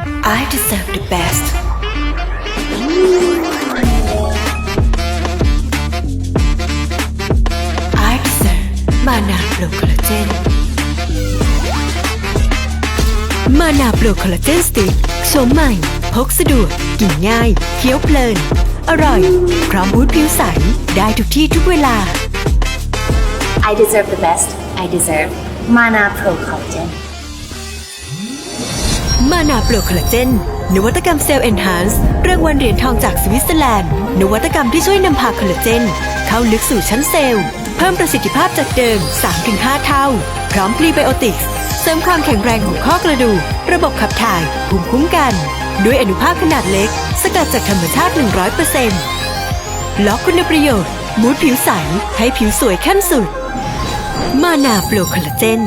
I deserve the best ไอ deserve มานาโปรคอลลาเจน มานาโปรคอลลาเจนสติกโฉมใหม่ พกสะดวก กินง่าย เคี้ยวเพลิน อร่อย พร้อมบูทผิวใส ได้ทุกที่ทุกเวลา I deserve the best. I deserve Mana Pro Collagen. มานาโปรคอลลาเจน นวัตกรรมเซลล์เอนฮานซ์รางวัลเหรียญทองจากสวิตเซอร์แลนด์ นวัตกรรมที่ช่วยนำพาคอลลาเจน เข้าลึกสู่ชั้นเซลล์ เพิ่มประสิทธิภาพจากเดิม 3-5 เท่า พร้อมพรีไบโอติกส์เสริมความแข็งแรงของข้อกระดูก ระบบขับถ่ายภูมิคุ้มกัน ด้วยอนุภาคขนาดเล็ก สกัดจากธรรมชาติ 100%ล็อกคุณประโยชน์มูดผิวใสให้ผิวสวยขั้นสุด มานาโปรคอลลาเจน